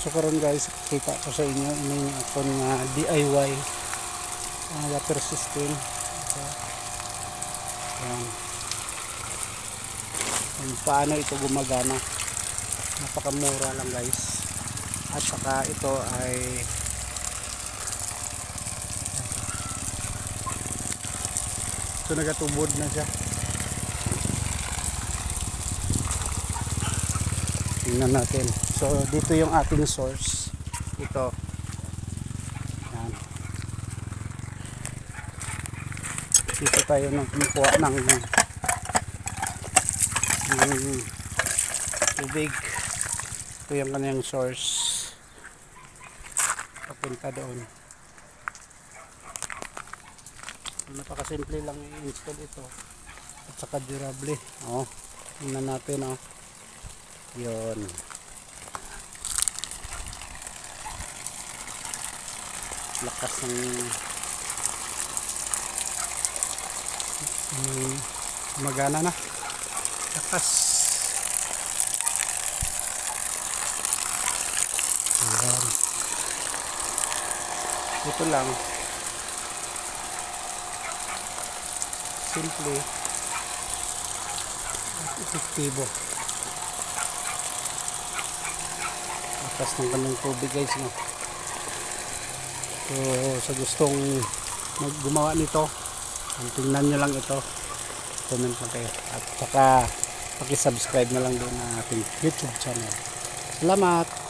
So karon guys, kita ko sa inyo ini akong uh, DIY uh, water system. So, yan. Kung paano ito gumagana. Napakamura lang guys. At saka ito ay ito nagatubod na siya. Tingnan natin. So, dito yung ating source. Ito. Yan. Dito tayo nang kumukuha ng ng tubig. Ito yung kanyang source. Papunta doon. Napakasimple lang i-install ito. At saka durable. Oh, tingnan natin oh. Yun. Lakas ng ng magana na. Lakas. Ayan. Ito lang. Simple. At Epektibo. Lakas ng kanyang tubig guys no. So sa gustong mag gumawa nito, ang tingnan nyo lang ito. Comment lang kayo. At saka paki-subscribe na lang doon ng ating YouTube channel. Salamat!